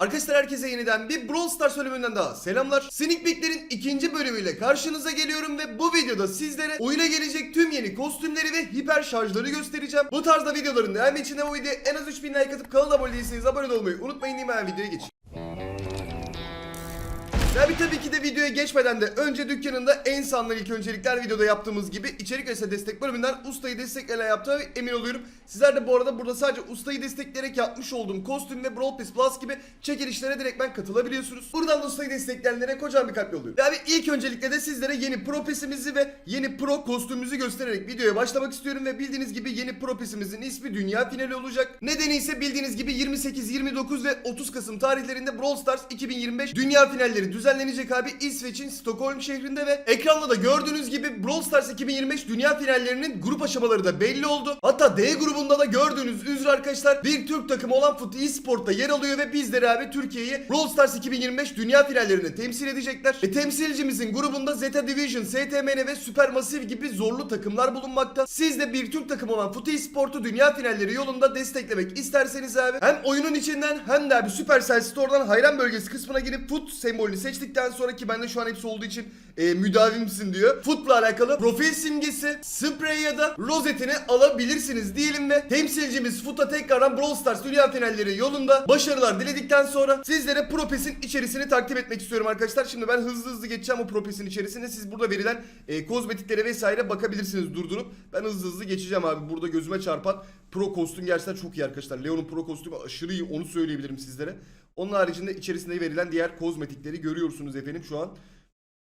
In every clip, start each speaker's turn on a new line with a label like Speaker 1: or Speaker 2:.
Speaker 1: Arkadaşlar herkese yeniden bir Brawl Stars bölümünden daha selamlar. Sneak Peek'lerin ikinci bölümüyle karşınıza geliyorum ve bu videoda sizlere oyuna gelecek tüm yeni kostümleri ve hiper şarjları göstereceğim. Bu tarzda videoların devamı için de bu videoya en az 3000 like atıp kanala abone değilseniz abone olmayı unutmayın diyeyim hemen videoya geçeyim. Tabi tabii ki de videoya geçmeden de önce dükkanında en sanlı ilk öncelikler videoda yaptığımız gibi içerik ve destek bölümünden ustayı desteklerle yaptığına emin oluyorum. Sizler de bu arada burada sadece ustayı destekleyerek yapmış olduğum kostüm ve Brawl Pass Plus gibi çekilişlere direktmen katılabiliyorsunuz. Buradan da ustayı destekleyenlere kocaman bir kalp yolluyorum. Abi ilk öncelikle de sizlere yeni Pro Pass'imizi ve yeni Pro kostümümüzü göstererek videoya başlamak istiyorum ve bildiğiniz gibi yeni Pro Pass'imizin ismi Dünya Finali olacak. Nedeni ise bildiğiniz gibi 28, 29 ve 30 Kasım tarihlerinde Brawl Stars 2025 Dünya Finalleri düzenlenecek abi İsveç'in Stockholm şehrinde ve ekranda da gördüğünüz gibi Brawl Stars 2025 Dünya Finallerinin grup aşamaları da belli oldu. Hatta D grubunda da gördüğünüz üzere arkadaşlar bir Türk takımı olan Foot Esport'ta yer alıyor ve bizleri abi Türkiye'yi Brawl Stars 2025 Dünya Finallerinde temsil edecekler. Ve temsilcimizin grubunda Zeta Division, STMN ve Supermassive gibi zorlu takımlar bulunmakta. Siz de bir Türk takımı olan Foot Esport'u Dünya Finalleri yolunda desteklemek isterseniz abi hem oyunun içinden hem de abi Supercell Store'dan hayran bölgesi kısmına girip Foot sembolünü seçtikten sonra ki bende şu an hepsi olduğu için e, müdavimsin diyor. Foot'la alakalı profil simgesi, sprey ya da rozetini alabilirsiniz diyelim ve temsilcimiz Foot'a tekrardan Brawl Stars Dünya Finalleri yolunda başarılar diledikten sonra sizlere Propes'in içerisini takdim etmek istiyorum arkadaşlar. Şimdi ben hızlı hızlı geçeceğim o Propes'in içerisine. Siz burada verilen e, kozmetiklere vesaire bakabilirsiniz durdurup. Ben hızlı hızlı geçeceğim abi. Burada gözüme çarpan Pro kostüm gerçekten çok iyi arkadaşlar. Leon'un Pro kostümü aşırı iyi onu söyleyebilirim sizlere. Onun haricinde içerisinde verilen diğer kozmetikleri görüyorsunuz efendim şu an.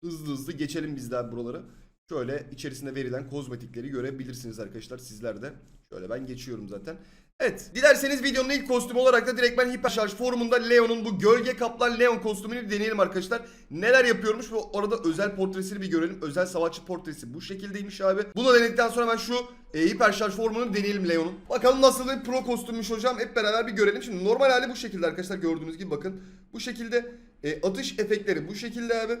Speaker 1: Hızlı hızlı geçelim biz daha buraları. Şöyle içerisinde verilen kozmetikleri görebilirsiniz arkadaşlar sizler de. Şöyle ben geçiyorum zaten. Evet dilerseniz videonun ilk kostümü olarak da direkt ben Hiperşarj forumunda Leon'un bu gölge kaplan Leon kostümünü deneyelim arkadaşlar. Neler yapıyormuş ve orada özel portresini bir görelim. Özel savaşçı portresi bu şekildeymiş abi. Bunu denedikten sonra ben şu e, Hiperşarj formunu deneyelim Leon'un. Bakalım nasıl bir pro kostümmüş hocam hep beraber bir görelim. Şimdi normal hali bu şekilde arkadaşlar gördüğünüz gibi bakın. Bu şekilde e, atış efektleri bu şekilde abi.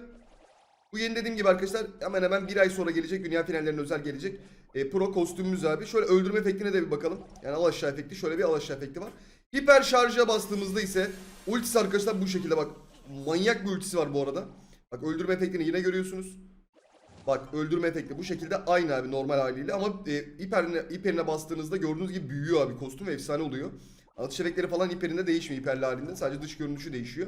Speaker 1: Bu yeni dediğim gibi arkadaşlar hemen hemen bir ay sonra gelecek. Dünya finallerine özel gelecek. E, pro kostümümüz abi. Şöyle öldürme efektine de bir bakalım. Yani al aşağı efekti. Şöyle bir al aşağı efekti var. Hiper şarja bastığımızda ise ultisi arkadaşlar bu şekilde bak. Manyak bir ultisi var bu arada. Bak öldürme efektini yine görüyorsunuz. Bak öldürme efekti bu şekilde aynı abi normal haliyle ama e, hiperine, hiperine bastığınızda gördüğünüz gibi büyüyor abi kostüm ve efsane oluyor. Atış efektleri falan hiperinde değişmiyor hiperli halinde sadece dış görünüşü değişiyor.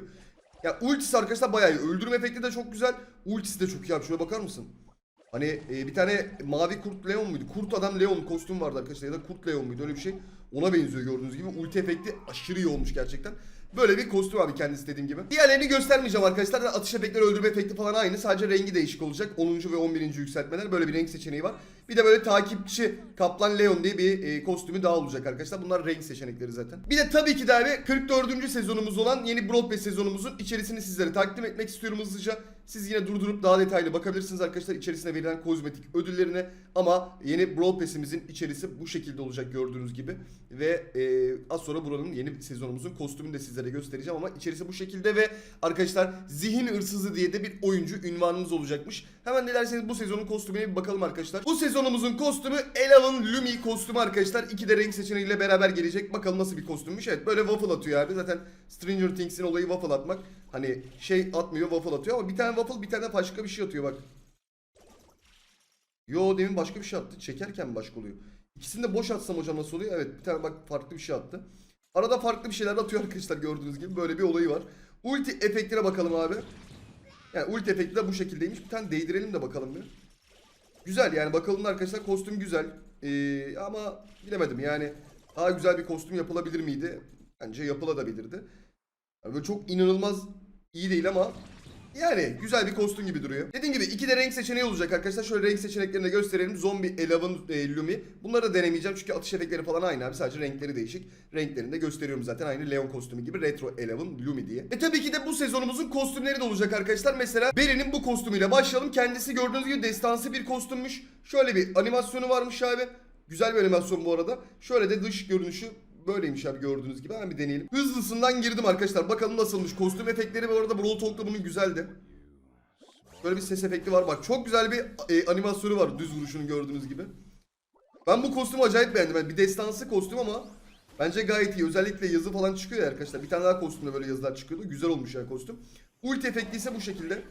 Speaker 1: Ya ultisi arkadaşlar bayağı iyi. Öldürme efekti de çok güzel. Ultisi de çok iyi abi. Şuna bakar mısın? Hani e, bir tane mavi kurt Leon muydu? Kurt adam Leon kostüm vardı arkadaşlar ya da kurt Leon muydu öyle bir şey. Ona benziyor gördüğünüz gibi. Ulti efekti aşırı iyi olmuş gerçekten. Böyle bir kostüm abi kendisi dediğim gibi. Diğerlerini göstermeyeceğim arkadaşlar. Atış efektleri, öldürme efekti falan aynı. Sadece rengi değişik olacak. 10. ve 11. yükseltmeler. Böyle bir renk seçeneği var. Bir de böyle takipçi Kaplan Leon diye bir e, kostümü daha olacak arkadaşlar. Bunlar renk seçenekleri zaten. Bir de tabii ki de abi 44. sezonumuz olan yeni Pass sezonumuzun içerisini sizlere takdim etmek istiyorum hızlıca. Siz yine durdurup daha detaylı bakabilirsiniz arkadaşlar içerisine verilen kozmetik ödüllerine. Ama yeni Brawl Pass'imizin içerisi bu şekilde olacak gördüğünüz gibi. Ve e, az sonra buranın yeni sezonumuzun kostümünü de sizlere göstereceğim ama içerisi bu şekilde ve arkadaşlar zihin hırsızı diye de bir oyuncu ünvanımız olacakmış. Hemen dilerseniz bu sezonun kostümüne bir bakalım arkadaşlar. Bu sezonumuzun kostümü Elav'ın Lumi kostümü arkadaşlar. İki de renk seçeneğiyle beraber gelecek. Bakalım nasıl bir kostümmüş. Evet böyle waffle atıyor abi. Zaten Stranger Things'in olayı waffle atmak. Hani şey atmıyor waffle atıyor ama bir tane waffle bir tane başka bir şey atıyor bak. Yo demin başka bir şey attı. Çekerken başka oluyor? İkisini de boş atsam hocam nasıl oluyor? Evet bir tane bak farklı bir şey attı. Arada farklı bir şeyler atıyor arkadaşlar gördüğünüz gibi. Böyle bir olayı var. Ulti efektine bakalım abi. Yani ulti efekti de bu şekildeymiş. Bir tane değdirelim de bakalım bir. Güzel yani bakalım da arkadaşlar kostüm güzel. Ee, ama bilemedim yani daha güzel bir kostüm yapılabilir miydi? Bence yapılabilirdi. Yani böyle çok inanılmaz iyi değil ama yani güzel bir kostüm gibi duruyor. Dediğim gibi iki de renk seçeneği olacak arkadaşlar. Şöyle renk seçeneklerini de gösterelim. Zombie, Eleven, e, Lumi. Bunları da denemeyeceğim çünkü atış efektleri falan aynı abi. Sadece renkleri değişik. Renklerini de gösteriyorum zaten. Aynı Leon kostümü gibi. Retro Eleven, Lumi diye. E tabii ki de bu sezonumuzun kostümleri de olacak arkadaşlar. Mesela Beri'nin bu kostümüyle başlayalım. Kendisi gördüğünüz gibi destansı bir kostümmüş. Şöyle bir animasyonu varmış abi. Güzel bir animasyon bu arada. Şöyle de dış görünüşü böyleymiş abi gördüğünüz gibi. Hemen bir deneyelim. Hızlısından girdim arkadaşlar. Bakalım nasılmış. Kostüm efektleri bu arada Brawl Talk'ta bunun güzeldi. Böyle bir ses efekti var. Bak çok güzel bir e, animasyonu var düz vuruşunu gördüğünüz gibi. Ben bu kostümü acayip beğendim. Yani bir destansı kostüm ama Bence gayet iyi. Özellikle yazı falan çıkıyor ya arkadaşlar. Bir tane daha kostümde böyle yazılar çıkıyordu. Güzel olmuş yani kostüm. Ulti efekti ise bu şekilde.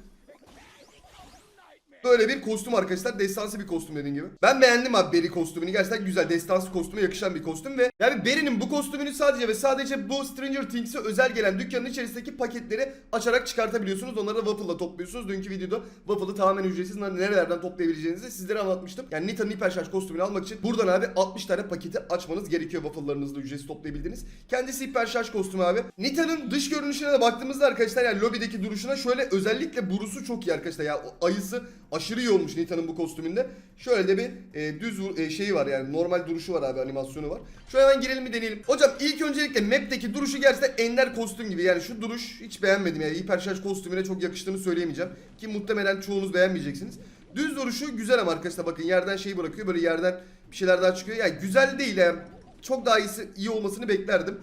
Speaker 1: Böyle bir kostüm arkadaşlar. Destansı bir kostüm dediğim gibi. Ben beğendim abi Berry kostümünü. Gerçekten güzel. Destansı kostüme yakışan bir kostüm ve yani Berry'nin bu kostümünü sadece ve sadece bu Stranger Things'e özel gelen dükkanın içerisindeki paketleri açarak çıkartabiliyorsunuz. Onları da Waffle'la topluyorsunuz. Dünkü videoda Waffle'ı tamamen ücretsiz nerelerden toplayabileceğinizi sizlere anlatmıştım. Yani Nita'nın hiper şarj kostümünü almak için buradan abi 60 tane paketi açmanız gerekiyor Waffle'larınızı da ücretsiz toplayabildiğiniz. Kendisi hiper şarj kostümü abi. Nita'nın dış görünüşüne de baktığımızda arkadaşlar yani lobideki duruşuna şöyle özellikle burusu çok iyi arkadaşlar. Ya o ayısı aşırı iyi olmuş Nita'nın bu kostümünde. Şöyle de bir e, düz e, şeyi var yani normal duruşu var abi animasyonu var. Şöyle hemen girelim bir deneyelim. Hocam ilk öncelikle map'teki duruşu gerçekten ender kostüm gibi. Yani şu duruş hiç beğenmedim yani hiper şarj kostümüne çok yakıştığını söyleyemeyeceğim. Ki muhtemelen çoğunuz beğenmeyeceksiniz. Düz duruşu güzel ama arkadaşlar bakın yerden şeyi bırakıyor böyle yerden bir şeyler daha çıkıyor. Yani güzel değil yani çok daha iyisi iyi olmasını beklerdim.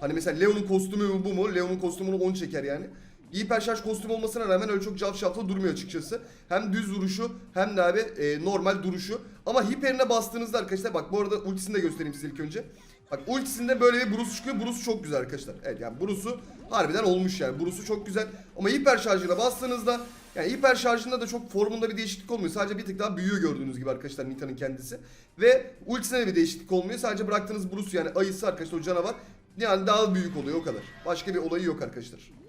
Speaker 1: Hani mesela Leon'un kostümü mü bu mu? Leon'un kostümünü 10 çeker yani. Hiper şarj kostüm olmasına rağmen öyle çok cafcaflı durmuyor açıkçası. Hem düz vuruşu hem de abi e, normal duruşu. Ama hiperine bastığınızda arkadaşlar bak bu arada ultisini de göstereyim size ilk önce. Bak ultisinde böyle bir Bruce çıkıyor. Bruce çok güzel arkadaşlar. Evet yani Bruce'u harbiden olmuş yani. Bruce'u çok güzel. Ama hiper şarjına bastığınızda yani hiper şarjında da çok formunda bir değişiklik olmuyor. Sadece bir tık daha büyüyor gördüğünüz gibi arkadaşlar Nita'nın kendisi. Ve ultisine de bir değişiklik olmuyor. Sadece bıraktığınız Bruce yani ayısı arkadaşlar o canavar. Yani daha büyük oluyor o kadar. Başka bir olayı yok arkadaşlar.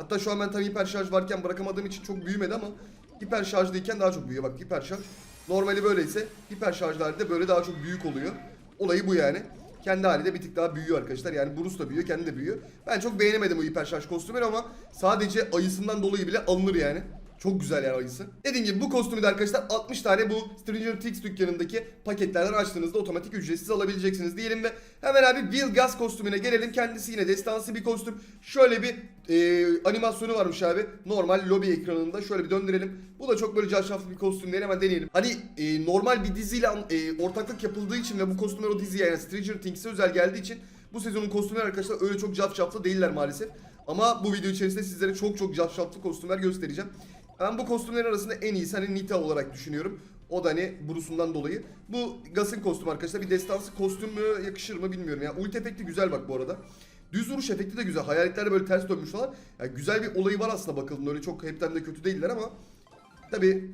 Speaker 1: Hatta şu an ben tabii hiper şarj varken bırakamadığım için çok büyümedi ama hiper şarjdayken daha çok büyüyor. Bak hiper şarj normali böyleyse hiper şarjlarda böyle daha çok büyük oluyor. Olayı bu yani. Kendi haliyle bir tık daha büyüyor arkadaşlar. Yani Bruce da büyüyor, kendi de büyüyor. Ben çok beğenemedim bu hiper şarj kostümünü ama sadece ayısından dolayı bile alınır yani. Çok güzel yani ayısı. Dediğim gibi bu kostümü de arkadaşlar 60 tane bu Stranger Things dükkanındaki paketlerden açtığınızda otomatik ücretsiz alabileceksiniz diyelim ve hemen abi Will Gas kostümüne gelelim. Kendisi yine destansı bir kostüm. Şöyle bir e, animasyonu varmış abi. Normal lobi ekranında şöyle bir döndürelim. Bu da çok böyle cafcaflı bir kostüm değil hemen deneyelim. Hani e, normal bir diziyle e, ortaklık yapıldığı için ve bu kostümler o diziye yani Stranger Things'e özel geldiği için bu sezonun kostümleri arkadaşlar öyle çok cafcaflı değiller maalesef. Ama bu video içerisinde sizlere çok çok cafcaflı kostümler göstereceğim. Ben bu kostümlerin arasında en iyisi hani Nita olarak düşünüyorum. O da hani Bruce'undan dolayı. Bu Gas'ın kostümü arkadaşlar. Bir destansı kostüm mü yakışır mı bilmiyorum. Ya ulti efekti güzel bak bu arada. Düz vuruş efekti de güzel. Hayaletler böyle ters dönmüş falan. Yani güzel bir olayı var aslında bakıldığında. Öyle çok hepten de kötü değiller ama tabi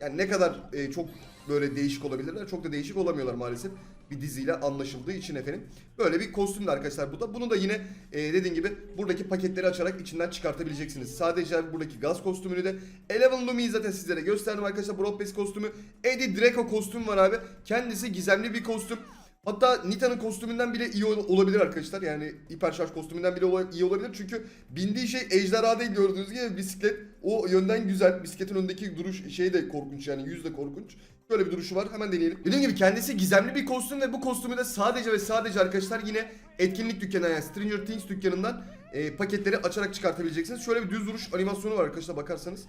Speaker 1: yani ne kadar e, çok böyle değişik olabilirler. Çok da değişik olamıyorlar maalesef. Bir diziyle anlaşıldığı için efendim. Böyle bir kostüm de arkadaşlar bu da. Bunu da yine e, dediğim gibi buradaki paketleri açarak içinden çıkartabileceksiniz. Sadece buradaki gaz kostümünü de Eleven Lumi'yi zaten sizlere gösterdim arkadaşlar. Broad Base kostümü. Eddie Draco kostüm var abi. Kendisi gizemli bir kostüm. Hatta Nita'nın kostümünden bile iyi ol- olabilir arkadaşlar. Yani hiper şarj kostümünden bile iyi olabilir. Çünkü bindiği şey ejderha değil gördüğünüz gibi bisiklet. O yönden güzel. Bisikletin önündeki duruş şey de korkunç yani yüz de korkunç. Böyle bir duruşu var. Hemen deneyelim. Dediğim gibi kendisi gizemli bir kostüm ve bu kostümü de sadece ve sadece arkadaşlar yine etkinlik dükkanı yani Stranger Things dükkanından e, paketleri açarak çıkartabileceksiniz. Şöyle bir düz duruş animasyonu var arkadaşlar bakarsanız.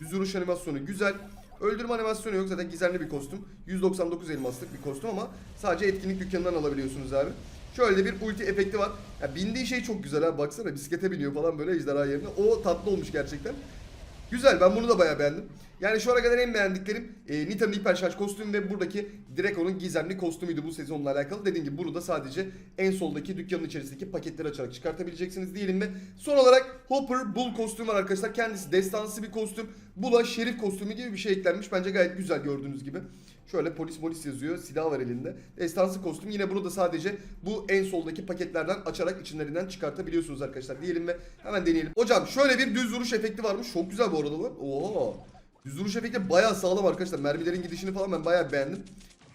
Speaker 1: Düz duruş animasyonu güzel. Öldürme animasyonu yok zaten gizemli bir kostüm. 199 elmaslık bir kostüm ama sadece etkinlik dükkanından alabiliyorsunuz abi. Şöyle bir ulti efekti var. Ya bindiği şey çok güzel ha baksana bisiklete biniyor falan böyle ejderha yerine. O tatlı olmuş gerçekten. Güzel ben bunu da bayağı beğendim. Yani şu ana kadar en beğendiklerim e, Nita'nın hiper şarj kostümü ve buradaki Draco'nun gizemli kostümüydü bu sezonla alakalı. Dediğim gibi bunu da sadece en soldaki dükkanın içerisindeki paketleri açarak çıkartabileceksiniz diyelim ve son olarak Hopper Bull kostümü var arkadaşlar. Kendisi destansı bir kostüm. Bull'a şerif kostümü gibi bir şey eklenmiş. Bence gayet güzel gördüğünüz gibi. Şöyle polis polis yazıyor. Silah var elinde. Destansı kostüm. Yine bunu da sadece bu en soldaki paketlerden açarak içlerinden çıkartabiliyorsunuz arkadaşlar. Diyelim ve hemen deneyelim. Hocam şöyle bir düz vuruş efekti varmış. Çok güzel bu arada lan. Oo. Düz vuruş efekti bayağı sağlam arkadaşlar. Mermilerin gidişini falan ben bayağı beğendim.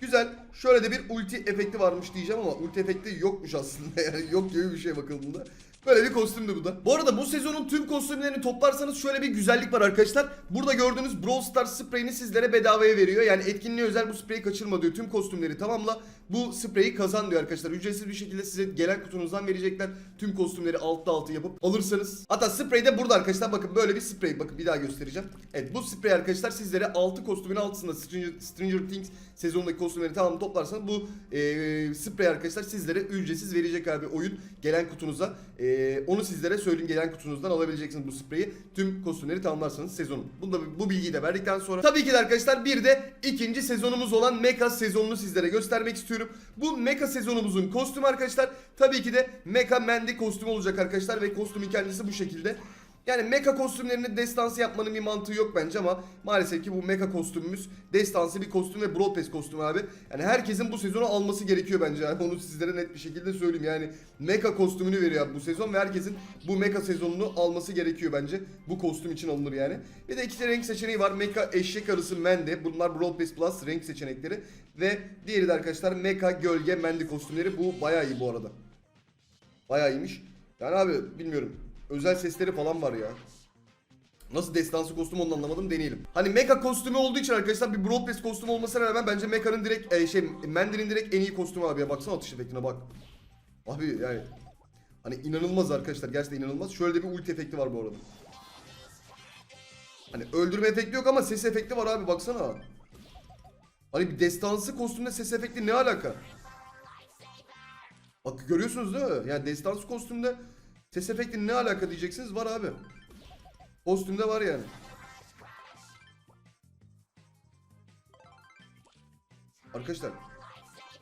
Speaker 1: Güzel. Şöyle de bir ulti efekti varmış diyeceğim ama ulti efekti yokmuş aslında. Yok gibi bir şey bakıldığında. Böyle bir kostümdü bu da. Bu arada bu sezonun tüm kostümlerini toplarsanız şöyle bir güzellik var arkadaşlar. Burada gördüğünüz Brawl Stars spreyini sizlere bedavaya veriyor. Yani etkinliğe özel bu spreyi kaçırma diyor. Tüm kostümleri tamamla. Bu spreyi kazan diyor arkadaşlar. Ücretsiz bir şekilde size gelen kutunuzdan verecekler. Tüm kostümleri altta altı yapıp alırsanız. Hatta sprey de burada arkadaşlar. Bakın böyle bir sprey. Bakın bir daha göstereceğim. Evet bu sprey arkadaşlar sizlere 6 kostümün altısında Stranger, Stranger Things sezonundaki kostümleri tamamı toplarsanız bu e, sprey arkadaşlar sizlere ücretsiz verecek abi oyun gelen kutunuza. E, onu sizlere söyleyeyim gelen kutunuzdan alabileceksiniz bu spreyi. Tüm kostümleri tamamlarsanız sezonun. Bunu da, bu bilgiyi de verdikten sonra. Tabii ki de arkadaşlar bir de ikinci sezonumuz olan Mecha sezonunu sizlere göstermek istiyorum. Bu Mecha sezonumuzun kostümü arkadaşlar tabii ki de Mecha Mandy kostümü olacak arkadaşlar ve kostümün kendisi bu şekilde. Yani mecha kostümlerini destansı yapmanın bir mantığı yok bence ama maalesef ki bu mecha kostümümüz destansı bir kostüm ve Brawl Pass kostümü abi. Yani herkesin bu sezonu alması gerekiyor bence yani onu sizlere net bir şekilde söyleyeyim. Yani mecha kostümünü veriyor abi bu sezon ve herkesin bu mecha sezonunu alması gerekiyor bence. Bu kostüm için alınır yani. Bir de iki renk seçeneği var. Mecha eşek arısı Mandy. Bunlar Brawl Pass Plus renk seçenekleri. Ve diğeri de arkadaşlar Mecha gölge Mandy kostümleri. Bu bayağı iyi bu arada. Bayağı iyiymiş. Yani abi bilmiyorum. Özel sesleri falan var ya. Nasıl destansı kostüm onu anlamadım deneyelim. Hani mecha kostümü olduğu için arkadaşlar bir Pass kostümü olmasına rağmen bence Mecha'nın direkt e, şey Mandy'nin direkt en iyi kostümü abi ya. Baksana atış efektine bak. Abi yani hani inanılmaz arkadaşlar gerçekten inanılmaz. Şöyle de bir ulti efekti var bu arada. Hani öldürme efekti yok ama ses efekti var abi baksana. Hani bir destansı kostümle ses efekti ne alaka? Bak görüyorsunuz değil mi? Yani destansı kostümde ses efekti ne alaka diyeceksiniz var abi. Kostümde var yani. Arkadaşlar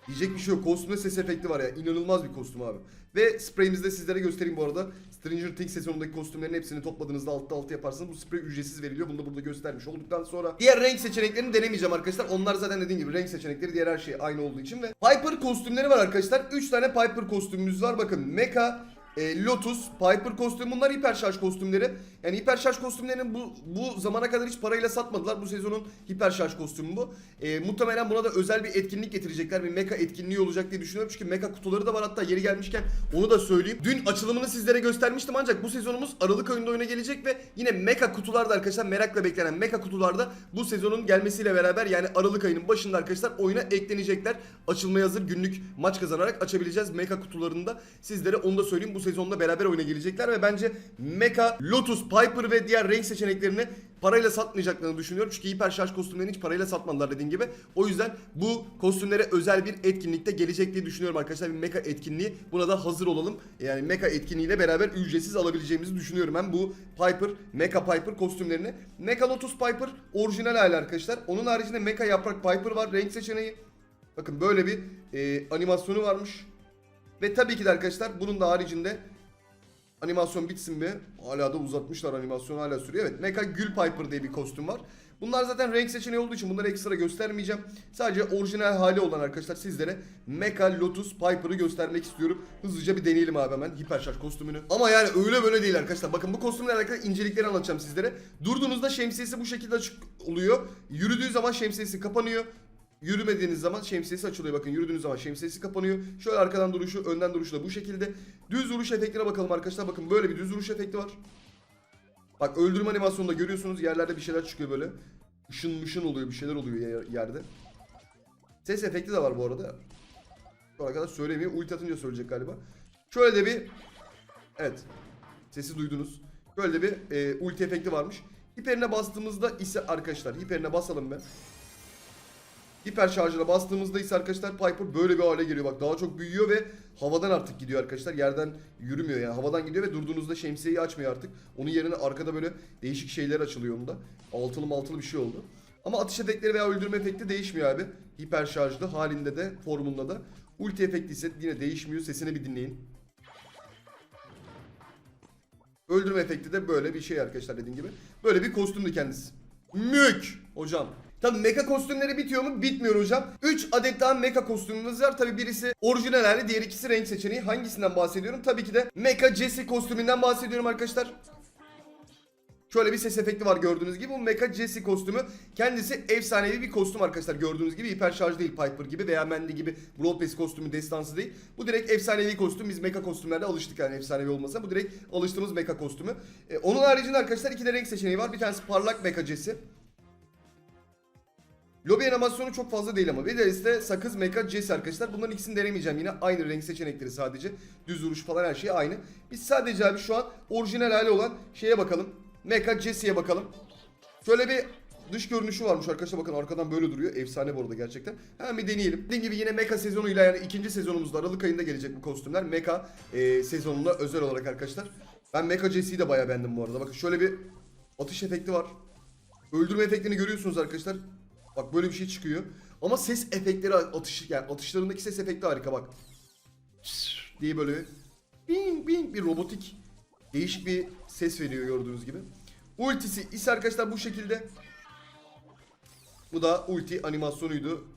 Speaker 1: diyecek bir şey yok. Kostümde ses efekti var ya. İnanılmaz bir kostüm abi. Ve spreyimizi de sizlere göstereyim bu arada. Stranger Things sezonundaki kostümlerin hepsini topladığınızda altta altı yaparsınız. Bu sprey ücretsiz veriliyor. Bunu da burada göstermiş olduktan sonra. Diğer renk seçeneklerini denemeyeceğim arkadaşlar. Onlar zaten dediğim gibi renk seçenekleri diğer her şey aynı olduğu için. Ve Piper kostümleri var arkadaşlar. 3 tane Piper kostümümüz var. Bakın Mecha, e, Lotus, Piper kostümü bunlar hiper şarj kostümleri. Yani hiper şarj kostümlerini bu bu zamana kadar hiç parayla satmadılar. Bu sezonun hiper şarj kostümü bu. E, muhtemelen buna da özel bir etkinlik getirecekler. Bir mecha etkinliği olacak diye düşünüyorum. Çünkü mecha kutuları da var hatta yeri gelmişken onu da söyleyeyim. Dün açılımını sizlere göstermiştim ancak bu sezonumuz Aralık ayında oyuna gelecek ve yine mecha kutularda arkadaşlar merakla beklenen mecha kutularda bu sezonun gelmesiyle beraber yani Aralık ayının başında arkadaşlar oyuna eklenecekler. Açılmaya hazır günlük maç kazanarak açabileceğiz mecha kutularında. Sizlere onu da söyleyeyim bu sezonda beraber oyuna gelecekler ve bence Mecha, Lotus, Piper ve diğer renk seçeneklerini parayla satmayacaklarını düşünüyorum. Çünkü hiper şarj kostümlerini hiç parayla satmadılar dediğim gibi. O yüzden bu kostümlere özel bir etkinlikte gelecek diye düşünüyorum arkadaşlar. Bir mecha etkinliği. Buna da hazır olalım. Yani mecha etkinliğiyle beraber ücretsiz alabileceğimizi düşünüyorum ben bu Piper, Mecha Piper kostümlerini. Mecha Lotus Piper orijinal hali arkadaşlar. Onun haricinde Mecha Yaprak Piper var. Renk seçeneği. Bakın böyle bir e, animasyonu varmış. Ve tabii ki de arkadaşlar bunun da haricinde animasyon bitsin mi? Hala da uzatmışlar animasyon hala sürüyor. Evet Mecha Gül Piper diye bir kostüm var. Bunlar zaten renk seçeneği olduğu için bunları ekstra göstermeyeceğim. Sadece orijinal hali olan arkadaşlar sizlere Mecha Lotus Piper'ı göstermek istiyorum. Hızlıca bir deneyelim abi hemen hiper şarj kostümünü. Ama yani öyle böyle değil arkadaşlar. Bakın bu kostümle alakalı incelikleri anlatacağım sizlere. Durduğunuzda şemsiyesi bu şekilde açık oluyor. Yürüdüğü zaman şemsiyesi kapanıyor. Yürümediğiniz zaman şemsiyesi açılıyor. Bakın yürüdüğünüz zaman şemsiyesi kapanıyor. Şöyle arkadan duruşu, önden duruşu da bu şekilde. Düz vuruş efektine bakalım arkadaşlar. Bakın böyle bir düz vuruş efekti var. Bak öldürme animasyonunda görüyorsunuz yerlerde bir şeyler çıkıyor böyle. Işın mışın oluyor bir şeyler oluyor yer- yerde. Ses efekti de var bu arada. Şu arkadaş söylemiyor. Ulti atınca söyleyecek galiba. Şöyle de bir... Evet. Sesi duydunuz. Böyle de bir e, ulti efekti varmış. Hiperine bastığımızda ise arkadaşlar hiperine basalım ben. Hiper şarjına bastığımızda ise arkadaşlar Piper böyle bir hale geliyor. Bak daha çok büyüyor ve havadan artık gidiyor arkadaşlar. Yerden yürümüyor yani. Havadan gidiyor ve durduğunuzda şemsiyeyi açmıyor artık. Onun yerine arkada böyle değişik şeyler açılıyor onda. Altılı maltılı bir şey oldu. Ama atış efektleri veya öldürme efekti değişmiyor abi. Hiper şarjlı halinde de formunda da. Ulti efekti ise yine değişmiyor. Sesini bir dinleyin. Öldürme efekti de böyle bir şey arkadaşlar dediğim gibi. Böyle bir kostümdü kendisi. Mük hocam. Tabi mecha kostümleri bitiyor mu? Bitmiyor hocam. 3 adet daha mecha kostümümüz var. Tabi birisi orijinal hali, diğer ikisi renk seçeneği. Hangisinden bahsediyorum? Tabii ki de Mecha Jesse kostümünden bahsediyorum arkadaşlar. Şöyle bir ses efekti var gördüğünüz gibi. Bu Mecha Jesse kostümü kendisi efsanevi bir kostüm arkadaşlar. Gördüğünüz gibi hiper şarj değil Piper gibi veya Mandy gibi Brawl kostümü destansı değil. Bu direkt efsanevi kostüm. Biz mecha kostümlerde alıştık yani efsanevi olmasa. Bu direkt alıştığımız mecha kostümü. Ee, onun haricinde arkadaşlar iki de renk seçeneği var. Bir tanesi parlak Mecha Jesse. Lobi animasyonu çok fazla değil ama. Bir de sakız mecha Jesse arkadaşlar. Bunların ikisini denemeyeceğim yine. Aynı renk seçenekleri sadece. Düz vuruş falan her şey aynı. Biz sadece abi şu an orijinal hali olan şeye bakalım. Mecha Jesse'ye bakalım. Şöyle bir dış görünüşü varmış arkadaşlar. Bakın arkadan böyle duruyor. Efsane bu arada gerçekten. Hemen bir deneyelim. Dediğim gibi yine Mecha sezonuyla yani ikinci sezonumuzda Aralık ayında gelecek bu kostümler. Mecha e, sezonunda özel olarak arkadaşlar. Ben Mecha Jesse'yi de bayağı beğendim bu arada. Bakın şöyle bir atış efekti var. Öldürme efektini görüyorsunuz arkadaşlar. Bak böyle bir şey çıkıyor. Ama ses efektleri atış yani atışlarındaki ses efekti harika bak. diye böyle bing bing bir robotik değişik bir ses veriyor gördüğünüz gibi. Ultisi ise arkadaşlar bu şekilde. Bu da ulti animasyonuydu.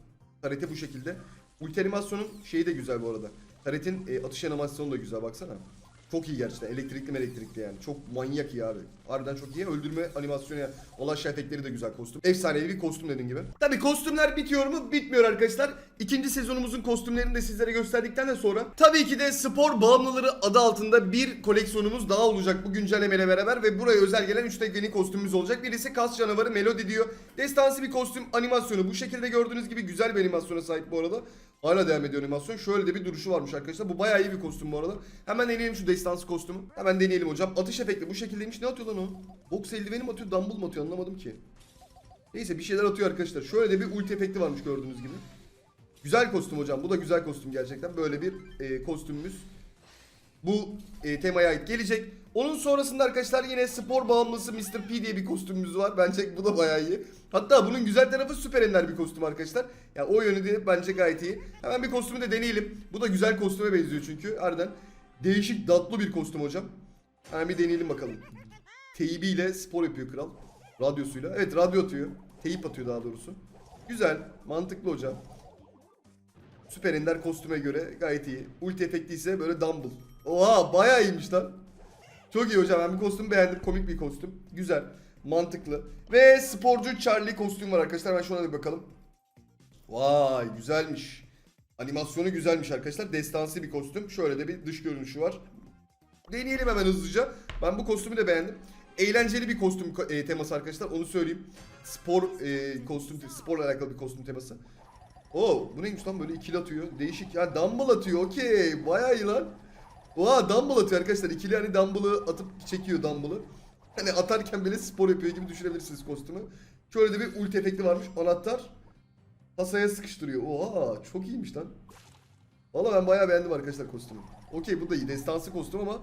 Speaker 1: Karate bu şekilde. Ulti animasyonun şeyi de güzel bu arada. Karetin e, atış animasyonu da güzel baksana. Çok iyi gerçekten. Elektrikli mi elektrikli yani. Çok manyak iyi abi. Harbiden çok iyi. Öldürme animasyonu ya. Ulaş efektleri de güzel kostüm. Efsanevi bir kostüm dediğim gibi. Tabi kostümler bitiyor mu? Bitmiyor arkadaşlar. İkinci sezonumuzun kostümlerini de sizlere gösterdikten de sonra tabii ki de spor bağımlıları adı altında bir koleksiyonumuz daha olacak bu güncellemeyle beraber ve buraya özel gelen 3 tek yeni kostümümüz olacak. Birisi kas canavarı Melody diyor. Destansı bir kostüm animasyonu. Bu şekilde gördüğünüz gibi güzel bir animasyona sahip bu arada. Hala devam ediyor animasyon. Şöyle de bir duruşu varmış arkadaşlar. Bu bayağı iyi bir kostüm bu arada. Hemen deneyelim şu destansı kostümü. Hemen deneyelim hocam. Atış efekti bu şekildeymiş. Ne atıyor lan o? Box eldiveni mi atıyor? Dumbbell mı atıyor? Anlamadım ki. Neyse bir şeyler atıyor arkadaşlar. Şöyle de bir ulti efekti varmış gördüğünüz gibi. Güzel kostüm hocam. Bu da güzel kostüm gerçekten. Böyle bir e, kostümümüz bu e, temaya ait gelecek. Onun sonrasında arkadaşlar yine spor bağımlısı Mr. P diye bir kostümümüz var. Bence bu da bayağı iyi. Hatta bunun güzel tarafı süper ender bir kostüm arkadaşlar. Ya yani o yönü de bence gayet iyi. Hemen bir kostümü de deneyelim. Bu da güzel kostüme benziyor çünkü. Harbiden değişik tatlı bir kostüm hocam. Hemen bir deneyelim bakalım. Teybiyle spor yapıyor kral. Radyosuyla. Evet radyo atıyor. Teyip atıyor daha doğrusu. Güzel. Mantıklı hocam. Süper Ender kostüme göre gayet iyi. Ulti efekti ise böyle Dumble. Oha bayağı iyiymiş lan. Çok iyi hocam ben bir kostüm beğendim. Komik bir kostüm. Güzel. Mantıklı. Ve sporcu Charlie kostüm var arkadaşlar. Ben şuna bir bakalım. Vay güzelmiş. Animasyonu güzelmiş arkadaşlar. Destansı bir kostüm. Şöyle de bir dış görünüşü var. Deneyelim hemen hızlıca. Ben bu kostümü de beğendim. Eğlenceli bir kostüm e, teması arkadaşlar. Onu söyleyeyim. Spor e, kostüm, sporla alakalı bir kostüm teması. Oo bu neymiş lan böyle ikili atıyor. Değişik ya dumbbell atıyor okey. Bayağı iyi lan. Oha dumbbell atıyor arkadaşlar. İkili hani dumbbell'ı atıp çekiyor dumbbell'ı. Hani atarken böyle spor yapıyor gibi düşünebilirsiniz kostümü. Şöyle de bir ulti efekti varmış. Anahtar. Kasaya sıkıştırıyor. Oha çok iyiymiş lan. Valla ben bayağı beğendim arkadaşlar kostümü. Okey bu da iyi. Destansı kostüm ama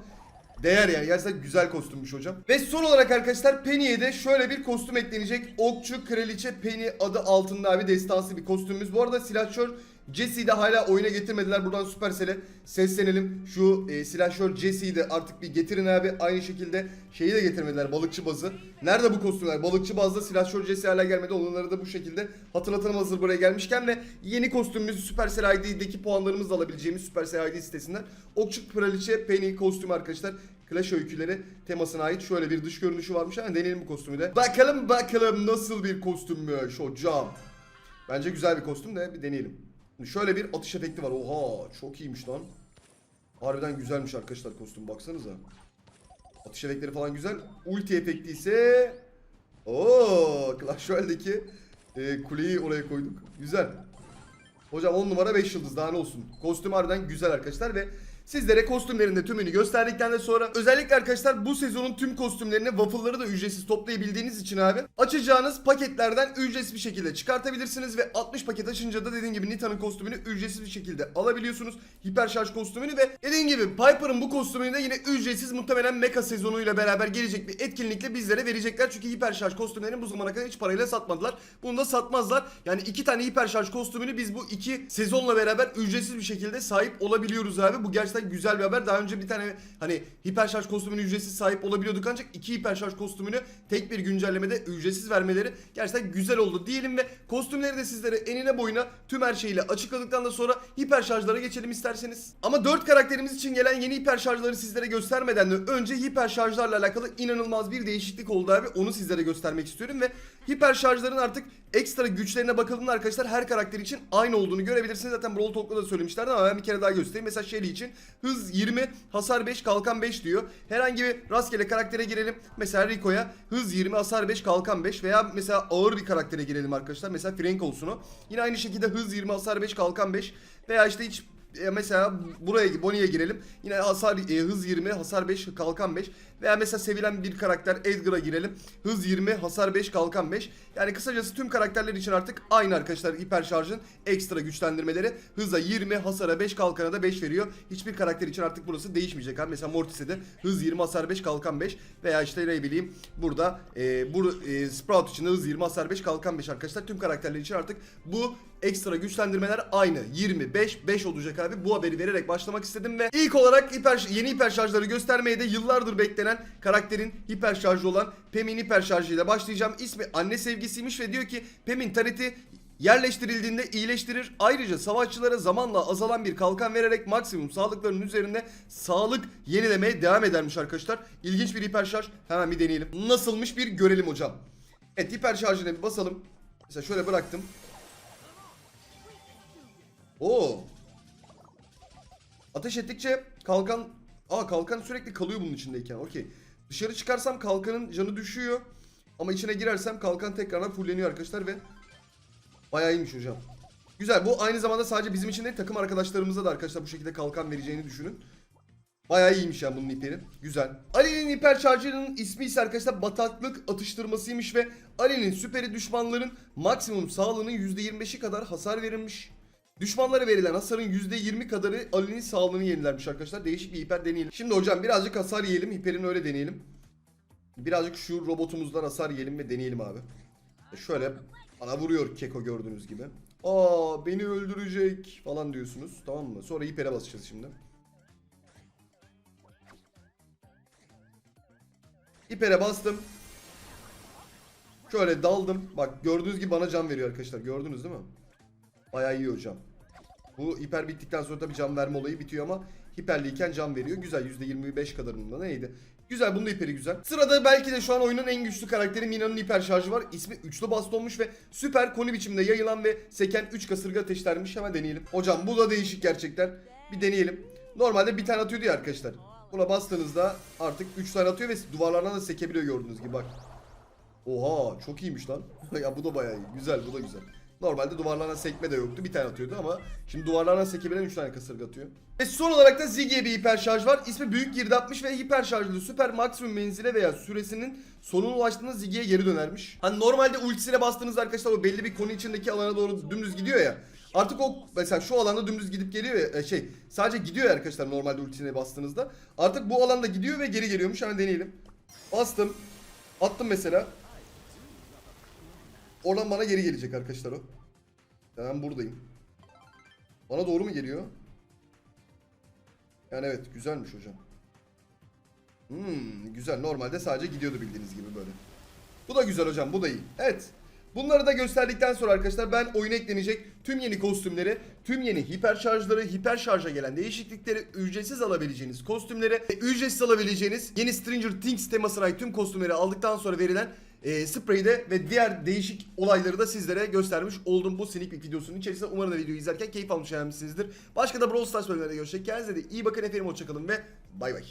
Speaker 1: Değer yani gerçekten güzel kostümmüş hocam. Ve son olarak arkadaşlar Penny'e de şöyle bir kostüm eklenecek. Okçu Kraliçe Penny adı altında abi destansı bir kostümümüz. Bu arada silahşör Jesse'yi de hala oyuna getirmediler. Buradan Supercell'e seslenelim. Şu e, silahşör Jesse'yi de artık bir getirin abi. Aynı şekilde şeyi de getirmediler balıkçı bazı. Nerede bu kostümler? Balıkçı bazda silahşör Jesse hala gelmedi. Onları da bu şekilde hatırlatalım hazır buraya gelmişken ve yeni kostümümüzü Supercell ID'deki puanlarımızla alabileceğimiz Supercell ID sitesinden Okçu Kraliçe Penny kostümü arkadaşlar. Clash öyküleri temasına ait şöyle bir dış görünüşü varmış. Yani deneyelim bu kostümü de. Bakalım bakalım nasıl bir kostümmüş hocam. Bence güzel bir kostüm de bir deneyelim. Şöyle bir atış efekti var. Oha çok iyiymiş lan. Harbiden güzelmiş arkadaşlar kostüm baksanıza. Atış efektleri falan güzel. Ulti efekti ise Oo, Clash Royale'deki e, kuleyi oraya koyduk. Güzel. Hocam 10 numara 5 yıldız daha ne olsun. Kostüm harbiden güzel arkadaşlar ve Sizlere kostümlerin de tümünü gösterdikten de sonra özellikle arkadaşlar bu sezonun tüm kostümlerini waffle'ları da ücretsiz toplayabildiğiniz için abi açacağınız paketlerden ücretsiz bir şekilde çıkartabilirsiniz ve 60 paket açınca da dediğim gibi Nita'nın kostümünü ücretsiz bir şekilde alabiliyorsunuz. Hiper şarj kostümünü ve dediğim gibi Piper'ın bu kostümünü de yine ücretsiz muhtemelen Mecha sezonuyla beraber gelecek bir etkinlikle bizlere verecekler. Çünkü hiper şarj kostümlerini bu zamana kadar hiç parayla satmadılar. Bunu da satmazlar. Yani iki tane hiper şarj kostümünü biz bu iki sezonla beraber ücretsiz bir şekilde sahip olabiliyoruz abi. Bu gerçekten güzel bir haber. Daha önce bir tane hani hiper şarj kostümünü ücretsiz sahip olabiliyorduk ancak iki hiper şarj kostümünü tek bir güncellemede ücretsiz vermeleri gerçekten güzel oldu diyelim ve kostümleri de sizlere enine boyuna tüm her şeyle açıkladıktan da sonra hiper şarjlara geçelim isterseniz. Ama 4 karakterimiz için gelen yeni hiper şarjları sizlere göstermeden de önce hiper şarjlarla alakalı inanılmaz bir değişiklik oldu abi. Onu sizlere göstermek istiyorum ve hiper şarjların artık ekstra güçlerine bakıldığında arkadaşlar her karakter için aynı olduğunu görebilirsiniz. Zaten Brawl Talk'ta da söylemişlerdi ama ben bir kere daha göstereyim. Mesela Shelly için hız 20, hasar 5, kalkan 5 diyor. Herhangi bir rastgele karaktere girelim. Mesela Rico'ya hız 20, hasar 5, kalkan 5 veya mesela ağır bir karaktere girelim arkadaşlar. Mesela Frank olsun o. Yine aynı şekilde hız 20, hasar 5, kalkan 5 veya işte hiç e, mesela buraya Bonnie'ye girelim. Yine hasar e, hız 20, hasar 5, kalkan 5 veya mesela sevilen bir karakter Edgar'a girelim. Hız 20, hasar 5, kalkan 5. Yani kısacası tüm karakterler için artık aynı arkadaşlar hiper şarjın ekstra güçlendirmeleri. Hıza 20, hasara 5, kalkana da 5 veriyor. Hiçbir karakter için artık burası değişmeyecek abi. Mesela Mortis'e de hız 20, hasar 5, kalkan 5 veya işte ne bileyim burada e, bu e, Sprout için de hız 20, hasar 5, kalkan 5 arkadaşlar. Tüm karakterler için artık bu ekstra güçlendirmeler aynı. 25 5 olacak abi. Bu haberi vererek başlamak istedim ve ilk olarak hiper yeni hiper şarjları göstermeye de yıllardır beklenen karakterin hiper şarjı olan Pem'in hiper şarjıyla başlayacağım. İsmi anne sevgisiymiş ve diyor ki Pem'in tareti yerleştirildiğinde iyileştirir. Ayrıca savaşçılara zamanla azalan bir kalkan vererek maksimum sağlıklarının üzerinde sağlık yenilemeye devam edermiş arkadaşlar. İlginç bir hiper şarj. Hemen bir deneyelim. Nasılmış bir görelim hocam. Evet hiper şarjına bir basalım. Mesela şöyle bıraktım. Oo. Ateş ettikçe kalkan... Aa kalkan sürekli kalıyor bunun içindeyken. Okey. Dışarı çıkarsam kalkanın canı düşüyor. Ama içine girersem kalkan tekrardan fulleniyor arkadaşlar ve... Bayağı iyiymiş hocam. Güzel bu aynı zamanda sadece bizim için değil takım arkadaşlarımıza da arkadaşlar bu şekilde kalkan vereceğini düşünün. Bayağı iyiymiş yani bunun hiperi. Güzel. Ali'nin hiper şarjının ismi ise arkadaşlar bataklık atıştırmasıymış ve Ali'nin süperi düşmanların maksimum sağlığının %25'i kadar hasar verilmiş. Düşmanlara verilen hasarın %20 kadarı Ali'nin sağlığını yenilermiş arkadaşlar. Değişik bir hiper deneyelim. Şimdi hocam birazcık hasar yiyelim. Hiperini öyle deneyelim. Birazcık şu robotumuzdan hasar yiyelim ve deneyelim abi. Şöyle bana vuruyor Keko gördüğünüz gibi. Aa beni öldürecek falan diyorsunuz tamam mı? Sonra hipere basacağız şimdi. Hipere bastım. Şöyle daldım. Bak gördüğünüz gibi bana can veriyor arkadaşlar. Gördünüz değil mi? Bayağı iyi hocam. Bu hiper bittikten sonra tabii can verme olayı bitiyor ama hiperliyken can veriyor. Güzel %25 kadarında neydi? Güzel bunun da hiperi güzel. Sırada belki de şu an oyunun en güçlü karakteri Mina'nın hiper şarjı var. İsmi üçlü bastonmuş ve süper koni biçiminde yayılan ve seken 3 kasırga ateşlermiş. Hemen deneyelim. Hocam bu da değişik gerçekten. Bir deneyelim. Normalde bir tane atıyordu ya arkadaşlar. Buna bastığınızda artık 3 tane atıyor ve duvarlardan da sekebiliyor gördüğünüz gibi bak. Oha çok iyiymiş lan. ya bu da bayağı iyi. Güzel bu da güzel. Normalde duvarlarına sekme de yoktu. Bir tane atıyordu ama şimdi duvarlarına sekebilen 3 tane kasırga atıyor. Ve son olarak da Ziggy'ye bir hiper şarj var. İsmi büyük girdi atmış ve hiper şarjlı süper maksimum menzile veya süresinin sonuna ulaştığında Ziggy'ye geri dönermiş. Hani normalde ultisine bastığınızda arkadaşlar o belli bir konu içindeki alana doğru dümdüz gidiyor ya. Artık o mesela şu alanda dümdüz gidip geliyor ya e, şey sadece gidiyor arkadaşlar normalde ultisine bastığınızda. Artık bu alanda gidiyor ve geri geliyormuş. Hemen deneyelim. Bastım. Attım mesela. Oradan bana geri gelecek arkadaşlar o. Ben buradayım. Bana doğru mu geliyor? Yani evet güzelmiş hocam. Hmm, güzel. Normalde sadece gidiyordu bildiğiniz gibi böyle. Bu da güzel hocam. Bu da iyi. Evet. Bunları da gösterdikten sonra arkadaşlar ben oyuna eklenecek tüm yeni kostümleri, tüm yeni hiper şarjları, hiper şarja gelen değişiklikleri, ücretsiz alabileceğiniz kostümleri, ücretsiz alabileceğiniz yeni Stranger Things temasına ait tüm kostümleri aldıktan sonra verilen e, spreyi de ve diğer değişik olayları da sizlere göstermiş oldum bu sneak peek videosunun içerisinde. Umarım da videoyu izlerken keyif almış beğenmişsinizdir. Başka da Brawl Stars bölümlerinde görüşecek. Kendinize de iyi bakın efendim hoşçakalın ve bay bay.